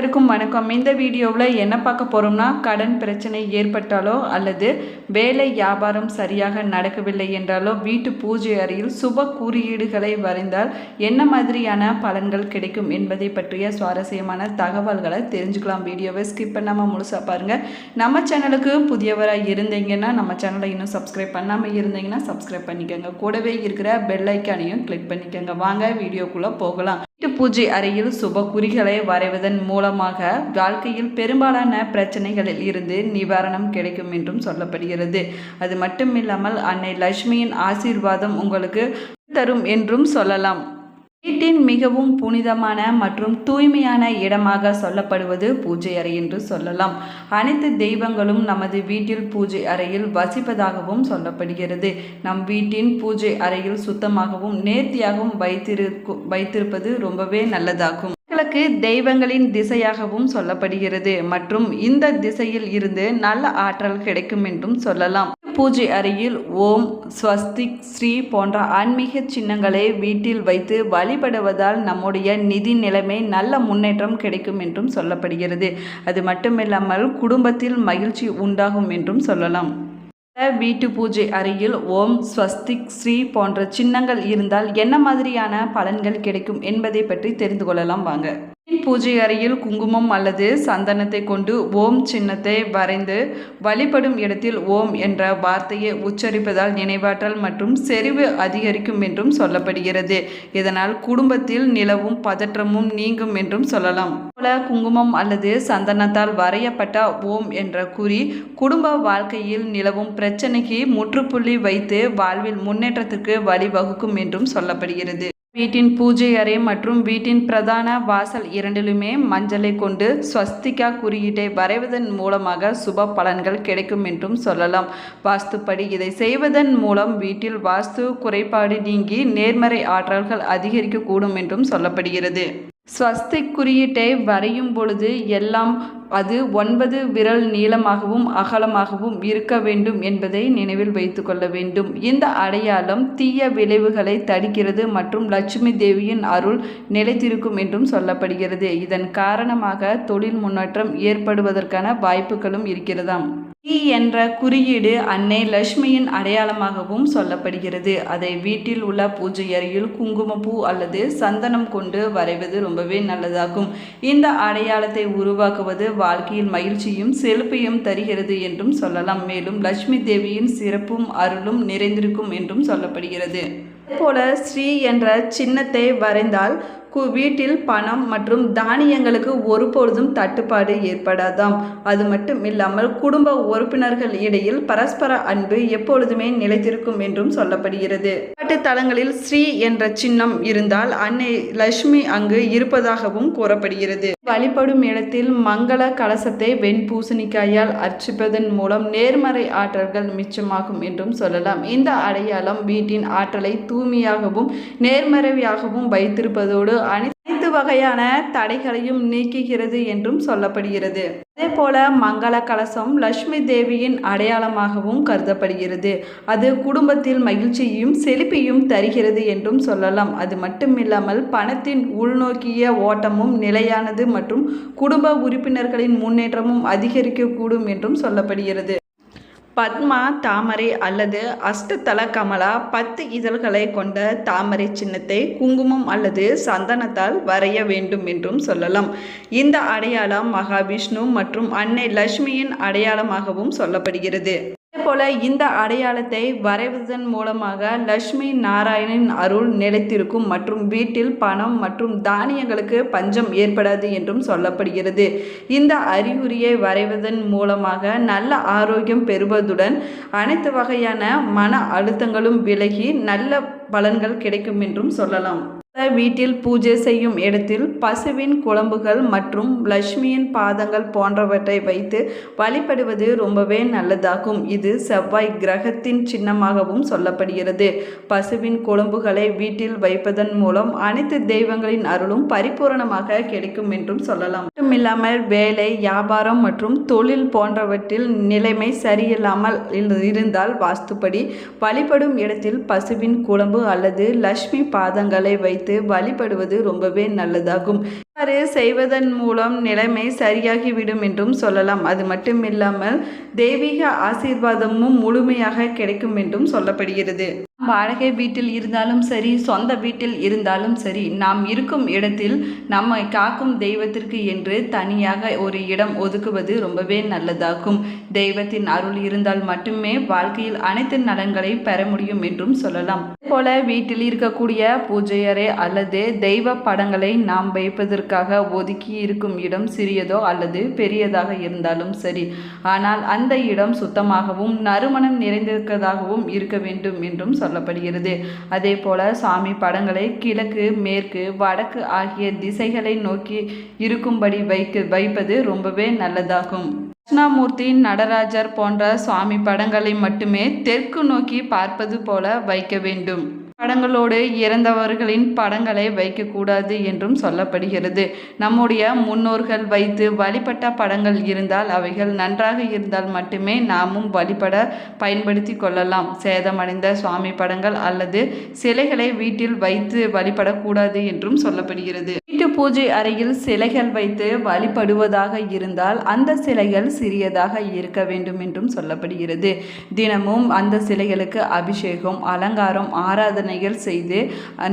இருக்கும் வணக்கம். இந்த வீடியோவில் என்ன பார்க்க போகிறோம்னா கடன் பிரச்சனை ஏற்பட்டாலோ அல்லது வேலை வியாபாரம் சரியாக நடக்கவில்லை என்றாலோ வீட்டு பூஜை அறையில் சுப குறியீடுகளை வரைந்தால் என்ன மாதிரியான பலன்கள் கிடைக்கும் என்பதை பற்றிய சுவாரஸ்யமான தகவல்களை தெரிஞ்சுக்கலாம். வீடியோவை ஸ்கிப் பண்ணாமல் முழுசாக பாருங்கள் நம்ம சேனலுக்கு புதியவராக இருந்தீங்கன்னா நம்ம சேனலை இன்னும் சப்ஸ்கிரைப் பண்ணாமல் இருந்தீங்கன்னா சப்ஸ்கிரைப் பண்ணிக்கோங்க. கூடவே இருக்கிற பெல் ஐக்கானையும் கிளிக் பண்ணிக்கோங்க. வாங்க வீடியோக்குள்ளே போகலாம். வீட்டு பூஜை அறையில் சுப குறிகளை வரைவதன் மூலமாக வாழ்க்கையில் பெரும்பாலான பிரச்சனைகளில் இருந்து நிவாரணம் கிடைக்கும் என்றும் சொல்லப்படுகிறது. அது மட்டும் இல்லாமல் அன்னை லட்சுமியின் ஆசீர்வாதம் உங்களுக்கு தரும் என்றும் சொல்லலாம். வீட்டின் மிகவும் புனிதமான மற்றும் தூய்மையான இடமாக சொல்லப்படுவது பூஜை அறை என்று சொல்லலாம். அனைத்து தெய்வங்களும் நமது வீட்டில் பூஜை அறையில் வசிப்பதாகவும் சொல்லப்படுகிறது. நம் வீட்டின் பூஜை அறையில் சுத்தமாகவும் நேர்த்தியாகவும் வைத்திருக்கு வைத்திருப்பது ரொம்பவே நல்லதாகும். கிழக்கு தெய்வங்களின் திசையாகவும் சொல்லப்படுகிறது. மற்றும் இந்த திசையில் இருந்து நல்ல ஆற்றல் கிடைக்கும் என்றும் சொல்லலாம். பூஜை அறையில் ஓம் ஸ்வஸ்திக் ஸ்ரீ போன்ற ஆன்மீக சின்னங்களை வீட்டில் வைத்து வழிபடுவதால் நம்முடைய நிதி நிலைமை நல்ல முன்னேற்றம் கிடைக்கும் என்றும் சொல்லப்படுகிறது. அது மட்டுமில்லாமல் குடும்பத்தில் மகிழ்ச்சி உண்டாகும் என்றும் சொல்லலாம். வீட்டு பூஜை அறையில் ஓம் ஸ்வஸ்திக் ஸ்ரீ போன்ற சின்னங்கள் இருந்தால் என்ன மாதிரியான பலன்கள் கிடைக்கும் என்பதை பற்றி தெரிந்து கொள்ளலாம். வாங்க. பூஜை அறையில் குங்குமம் அல்லது சந்தனத்தை கொண்டு ஓம் சின்னத்தை வரைந்து வழிபடும் இடத்தில் ஓம் என்ற வார்த்தையை உச்சரிப்பதால் நினைவாற்றல் மற்றும் செறிவு அதிகரிக்கும் என்றும் சொல்லப்படுகிறது. இதனால் குடும்பத்தில் நிலவும் பதற்றமும் நீங்கும் என்றும் சொல்லலாம். போல குங்குமம் அல்லது சந்தனத்தால் வரையப்பட்ட ஓம் என்ற குறி குடும்ப வாழ்க்கையில் நிலவும் பிரச்சனைக்கு முற்றுப்புள்ளி வைத்து வாழ்வில் முன்னேற்றத்துக்கு வழிவகுக்கும் என்றும் சொல்லப்படுகிறது. வீட்டின் பூஜை அறை மற்றும் வீட்டின் பிரதான வாசல் இரண்டிலுமே மஞ்சளை கொண்டு ஸ்வஸ்திகா குறியீட்டை வரைவதன் மூலமாக சுப பலன்கள் கிடைக்கும் என்றும் சொல்லலாம். வாஸ்துப்படி இதை செய்வதன் மூலம் வீட்டில் வாஸ்து குறைபாடு நீங்கி நேர்மறை ஆற்றல்கள் அதிகரிக்கக்கூடும் என்றும் சொல்லப்படுகிறது. ஸ்வஸ்திக் குறியீட்டை வரையும் பொழுது எல்லாம் அது ஒன்பது விரல் நீளமாகவும் அகலமாகவும் இருக்க வேண்டும் என்பதை நினைவில் வைத்து கொள்ள வேண்டும். இந்த அடையாளம் தீய விளைவுகளை தடுக்கிறது மற்றும் லட்சுமி தேவியின் அருள் நிலைத்திருக்கும் என்றும் சொல்லப்படுகிறது. இதன் காரணமாக தொழில் முன்னேற்றம் ஏற்படுவதற்கான வாய்ப்புகளும் இருக்கிறதாம். டி என்ற குறியீடு அன்னை லட்சுமியின் அடையாளமாகவும் சொல்லப்படுகிறது. அதை வீட்டில் உள்ள பூஜை அறையில் குங்குமப்பூ அல்லது சந்தனம் கொண்டு வரைவது ரொம்பவே நல்லதாகும். இந்த அடையாளத்தை உருவாக்குவது வாழ்க்கையில் மகிழ்ச்சியும் செழுப்பையும் தருகிறது என்றும் சொல்லலாம். மேலும் லட்சுமி தேவியின் சிறப்பும் அருளும் நிறைந்திருக்கும் என்றும் சொல்லப்படுகிறது. போல ஸ்ரீ என்ற சின்னத்தை வரைந்தால் வீட்டில் பணம் மற்றும் தானியங்களுக்கு ஒருபொழுதும் தட்டுப்பாடு ஏற்படாதாம். அது மட்டும் இல்லாமல் குடும்ப உறுப்பினர்கள் இடையில் பரஸ்பர அன்பு எப்பொழுதுமே நிலைத்திருக்கும் என்றும் சொல்லப்படுகிறது. வழிபாட்டு தலங்களில் ஸ்ரீ என்ற சின்னம் இருந்தால் அன்னை லட்சுமி அங்கு இருப்பதாகவும் கூறப்படுகிறது. வழிபடும் இடத்தில் மங்கள கலசத்தை வெண்பூசணிக்காயால் அர்ச்சிப்பதன் மூலம் நேர்மறை ஆற்றல்கள் மிச்சமாகும் என்றும் சொல்லலாம். இந்த அடையாளம் வீட்டின் ஆற்றலை தூய்மையாகவும் நேர்மறையாகவும் வைத்திருப்பதோடு அனைத்து வகையான தடைகளையும் நீக்குகிறது என்றும் சொல்லப்படுகிறது. அதே போல மங்கள கலசம் லட்சுமி தேவியின் அடையாளமாகவும் கருதப்படுகிறது. அது குடும்பத்தில் மகிழ்ச்சியையும் செழிப்பையும் தருகிறது என்றும் சொல்லலாம். அது மட்டுமில்லாமல் பணத்தின் உள்நோக்கிய ஓட்டமும் நிலையானது மற்றும் குடும்ப உறுப்பினர்களின் முன்னேற்றமும் அதிகரிக்கக்கூடும் என்றும் சொல்லப்படுகிறது. பத்மா தாமரை அல்லது அஷ்டதல கமலா பத்து இதழ்களை கொண்ட தாமரை சின்னத்தை குங்குமம் அல்லது சந்தனத்தால் வரைய வேண்டும் என்றும் சொல்லலாம். இந்த அடையாளம் மகாவிஷ்ணு மற்றும் அன்னை லட்சுமியின் அடையாளமாகவும் சொல்லப்படுகிறது. போல இந்த அடையாளத்தை வரைவதன் மூலமாக லட்சுமி நாராயணன் அருள் நிலைத்திருக்கும் மற்றும் வீட்டில் பணம் மற்றும் தானியங்களுக்கு பஞ்சம் ஏற்படாது என்றும் சொல்லப்படுகிறது. இந்த அறிகுறியை வரைவதன் மூலமாக நல்ல ஆரோக்கியம் பெறுவதுடன் அனைத்து வகையான மன அழுத்தங்களும் விலகி நல்ல பலன்கள் கிடைக்கும் என்றும் சொல்லலாம். வீட்டில் பூஜை செய்யும் இடத்தில் பசுவின் குழம்புகள் மற்றும் லட்சுமியின் பாதங்கள் போன்றவற்றை வைத்து வழிபடுவது ரொம்பவே நல்லதாகும். இது செவ்வாய் கிரகத்தின் சின்னமாகவும் சொல்லப்படுகிறது. பசுவின் குழம்புகளை வீட்டில் வைப்பதன் மூலம் அனைத்து தெய்வங்களின் அருளும் பரிபூரணமாக கிடைக்கும் என்றும் சொல்லலாம். மட்டுமில்லாமல் வேலை வியாபாரம் மற்றும் தொழில் போன்றவற்றில் நிலைமை சரியில்லாமல் இருந்தால் வாஸ்துப்படி வழிபடும் இடத்தில் பசுவின் குழம்பு அல்லது லட்சுமி பாதங்களை வைத்து வைத்து வழிபடுவது ரொம்பவே நல்லதாகும். இவ்வாறு செய்வதன் மூலம் நிலைமை சரியாகிவிடும் என்றும் சொல்லலாம். அது மட்டும் இல்லாமல் தெய்வீக ஆசீர்வாதமும் முழுமையாக கிடைக்கும் என்றும் சொல்லப்படுகிறது. வாடகை வீட்டில் இருந்தாலும் சரி சொந்த வீட்டில் இருந்தாலும் சரி நாம் இருக்கும் இடத்தில் நம்மை காக்கும் தெய்வத்திற்கு என்று தனியாக ஒரு இடம் ஒதுக்குவது ரொம்பவே நல்லதாகும். தெய்வத்தின் அருள் இருந்தால் மட்டுமே வாழ்க்கையில் அனைத்து நலன்களை பெற முடியும் என்றும் சொல்லலாம். போல வீட்டில் இருக்கக்கூடிய பூஜை அறை அல்லது தெய்வ படங்களை நாம் வைப்பதற்காக ஒதுக்கி இருக்கும் இடம் சிறியதோ அல்லது பெரியதாக இருந்தாலும் சரி. ஆனால் அந்த இடம் சுத்தமாகவும் நறுமணம் நிறைந்திருக்கிறதாகவும் இருக்க வேண்டும் என்றும் சொல்லப்படுகிறது. அதே போல சாமி படங்களை கிழக்கு மேற்கு வடக்கு ஆகிய திசைகளை நோக்கி இருக்கும்படி வைக்க வைப்பது ரொம்பவே நல்லதாகும். கிருஷ்ணாமூர்த்தி நடராஜர் போன்ற சுவாமி படங்களை மட்டுமே தெற்கு நோக்கி பார்ப்பது போல வைக்க வேண்டும். படங்களோடு இறந்தவர்களின் படங்களை வைக்கக்கூடாது என்றும் சொல்லப்படுகிறது. நம்முடைய முன்னோர்கள் வைத்து வழிபட்ட படங்கள் இருந்தால் அவைகள் நன்றாக இருந்தால் மட்டுமே நாமும் வழிபட பயன்படுத்தி கொள்ளலாம். சேதமடைந்த சுவாமி படங்கள் அல்லது சிலைகளை வீட்டில் வைத்து வழிபடக்கூடாது என்றும் சொல்லப்படுகிறது. வீட்டு பூஜை அறையில் சிலைகள் வைத்து வழிபடுவதாக இருந்தால் அந்த சிலைகள் சிறியதாக இருக்க வேண்டும் என்றும் சொல்லப்படுகிறது. தினமும் அந்த சிலைகளுக்கு அபிஷேகம் அலங்காரம் ஆராதனைகள் செய்து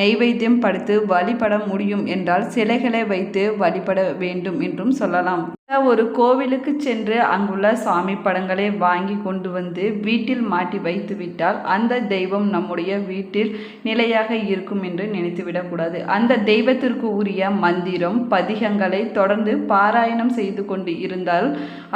நெய்வேத்தியம் படுத்து வழிபட முடியும் என்றால் சிலைகளை வைத்து வழிபட வேண்டும் என்றும் சொல்லலாம். ஒரு கோவிலுக்கு சென்று அங்குள்ள சாமி படங்களை வாங்கி கொண்டு வந்து வீட்டில் மாட்டி வைத்துவிட்டால் அந்த தெய்வம் நம்முடைய வீட்டில் நிலையாக இருக்கும் என்று நினைத்துவிடக்கூடாது. அந்த தெய்வத்திற்கு உரிய மந்திரம் பதிகங்களை தொடர்ந்து பாராயணம் செய்து கொண்டு இருந்தால்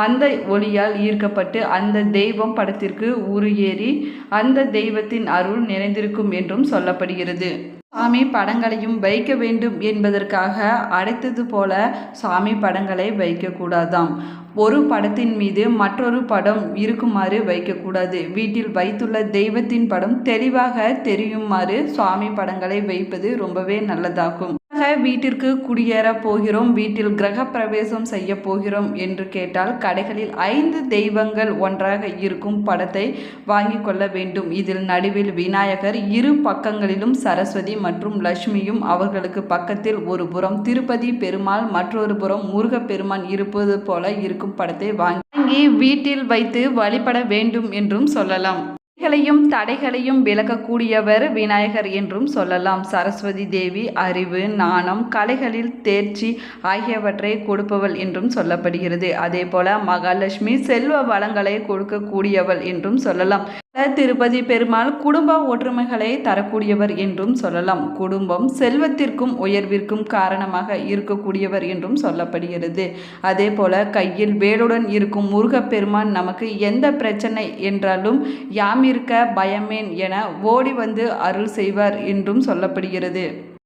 அந்த ஒளியால் ஈர்க்கப்பட்டு அந்த தெய்வம் படத்திற்கு உருயேறி அந்த தெய்வத்தின் அருள் நிறைந்திருக்கும் என்றும் சொல்லப்படுகிறது. சாமி படங்களையும் வைக்க வேண்டும் என்பதற்காக அடைத்தது போல சாமி படங்களை வைக்கக்கூடாதாம். ஒரு படத்தின் மீது மற்றொரு படம் இருக்குமாறு வைக்கக்கூடாது. வீட்டில் வைத்துள்ள தெய்வத்தின் படம் தெளிவாக தெரியுமாறு சுவாமி படங்களை வைப்பது ரொம்பவே நல்லதாகும். வீட்டிற்கு குடியேற போகிறோம்? வீட்டில் கிரக பிரவேசம் செய்ய போகிறோம் என்று கேட்டால் கடைகளில் ஐந்து தெய்வங்கள் ஒன்றாக இருக்கும் படத்தை வாங்கி கொள்ள வேண்டும். இதில் நடுவில் விநாயகர் இரு பக்கங்களிலும் சரஸ்வதி மற்றும் லட்சுமியும் அவர்களுக்கு பக்கத்தில் ஒரு புறம் திருப்பதி பெருமாள் மற்றொரு புறம் முருகப்பெருமான் இருப்பது போல இருக்கும் படத்தை வாங்கி வீட்டில் வைத்து வழிபட வேண்டும் என்றும் சொல்லலாம். தடைகளையும் தடைகளையும் விளக்கக்கூடியவர் விநாயகர் என்றும் சொல்லலாம். சரஸ்வதி தேவி அறிவு நாணம் கலைகளில் தேர்ச்சி ஆகியவற்றை கொடுப்பவள் என்றும் சொல்லப்படுகிறது. அதே போல மகாலட்சுமி செல்வ வளங்களை கொடுக்கக்கூடியவள் என்றும் சொல்லலாம். திருப்பதி பெருமாள் குடும்ப ஒற்றுமைகளை தரக்கூடியவர் என்றும் சொல்லலாம். குடும்பம் செல்வத்திற்கும் உயர்விற்கும் காரணமாக இருக்கக்கூடியவர் என்றும் சொல்லப்படுகிறது. அதே போல கையில் வேலுடன் இருக்கும் முருகப்பெருமான் நமக்கு எந்த பிரச்சனை என்றாலும் யாம் இருக்க பயமேன் என ஓடி வந்து அருள் செய்வார் என்றும் சொல்லப்படுகிறது.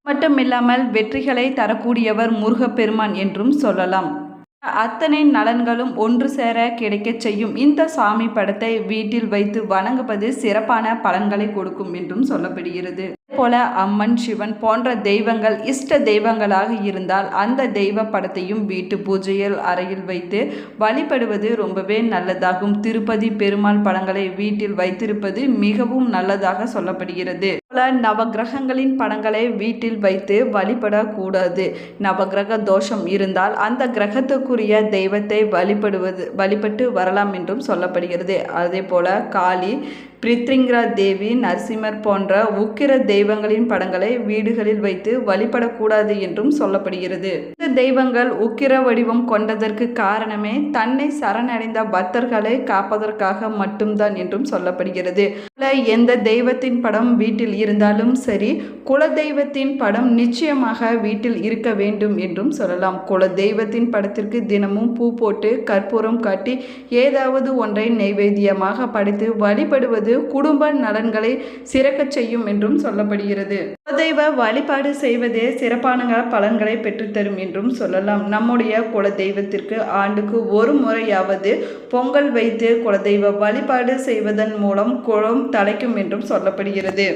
மட்டுமில்லாமல் வெற்றிகளை தரக்கூடியவர் முருகப்பெருமான் என்றும் சொல்லலாம். அத்தனை நலன்களும் ஒன்று சேர கிடைக்கச் செய்யும் இந்த சாமி படத்தை வீட்டில் வைத்து வணங்குவது சிறப்பான பலன்களை கொடுக்கும் என்றும் சொல்லப்படுகிறது. போல அம்மன் சிவன் போன்ற தெய்வங்கள் இஷ்ட தெய்வங்களாக இருந்தால் அந்த தெய்வ படத்தையும் வீட்டு பூஜையில் அறையில் வைத்து வழிபடுவது ரொம்பவே நல்லதாகும். திருப்பதி பெருமாள் படங்களை வீட்டில் வைத்திருப்பது மிகவும் நல்லதாக சொல்லப்படுகிறது. நவகிரகங்களின் படங்களை வீட்டில் வைத்து வழிபடக்கூடாது. நவகிரக தோஷம் இருந்தால் அந்த கிரகத்துக்குரிய தெய்வத்தை வழிபடுவது வழிபட்டு வரலாம் என்றும் சொல்லப்படுகிறது. அதே போல காளி பிரித்ரிங்கரா தேவி நரசிம்மர் போன்ற உக்கிர தெய்வங்களின் படங்களை வீடுகளில் வைத்து வழிபடக்கூடாது என்றும் சொல்லப்படுகிறது. இந்த தெய்வங்கள் உக்கிர வடிவம் கொண்டதற்கு காரணமே தன்னை சரணடைந்த பக்தர்களை காப்பதற்காக மட்டும்தான் என்றும் சொல்லப்படுகிறது. எந்த தெய்வத்தின் படம் வீட்டில் இருந்தாலும் சரி குலதெய்வத்தின் படம் நிச்சயமாக வீட்டில் இருக்க வேண்டும் என்றும் சொல்லலாம். குல தெய்வத்தின் படத்திற்கு தினமும் பூ போட்டு கற்பூரம் காட்டி ஏதாவது ஒன்றை நைவேத்தியமாக படைத்து வழிபடுவது குடும்ப நலன்களை சிறக்கச் செய்யும் என்றும் சொல்லப்படுகிறது. குலதெய்வ வழிபாடு செய்வதே சிறப்பான பலன்களை பெற்றுத்தரும் என்றும் சொல்லலாம். நம்முடைய குலதெய்வத்திற்கு ஆண்டுக்கு ஒரு முறையாவது பொங்கல் வைத்து குலதெய்வ வழிபாடு செய்வதன் மூலம் குளம் தலைக்கும் என்றும் சொல்லப்படுகிறது.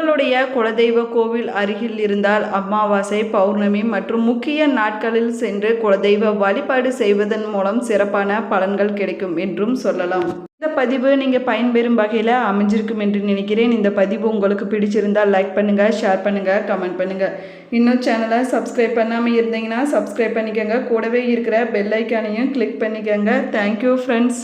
உங்களுடைய குலதெய்வ கோவில் அருகில் இருந்தால் அமாவாசை பௌர்ணமி மற்றும் முக்கிய நாட்களில் சென்று குலதெய்வ வழிபாடு செய்வதன் மூலம் சிறப்பான பலன்கள் கிடைக்கும் என்றும் சொல்லலாம். இந்த பதிவு நீங்கள் பயன்பெறும் வகையில் அமைஞ்சிருக்கும் என்று நினைக்கிறேன். இந்த பதிவு உங்களுக்கு பிடிச்சிருந்தால் லைக் பண்ணுங்கள் ஷேர் பண்ணுங்கள் கமெண்ட் பண்ணுங்கள் இன்னும் சேனலை சப்ஸ்கிரைப் பண்ணாமல் இருந்தீங்கன்னா சப்ஸ்கிரைப் பண்ணிக்கோங்க. கூடவே இருக்கிற பெல் ஐக்கானையும் கிளிக் பண்ணிக்கோங்க. Thank you friends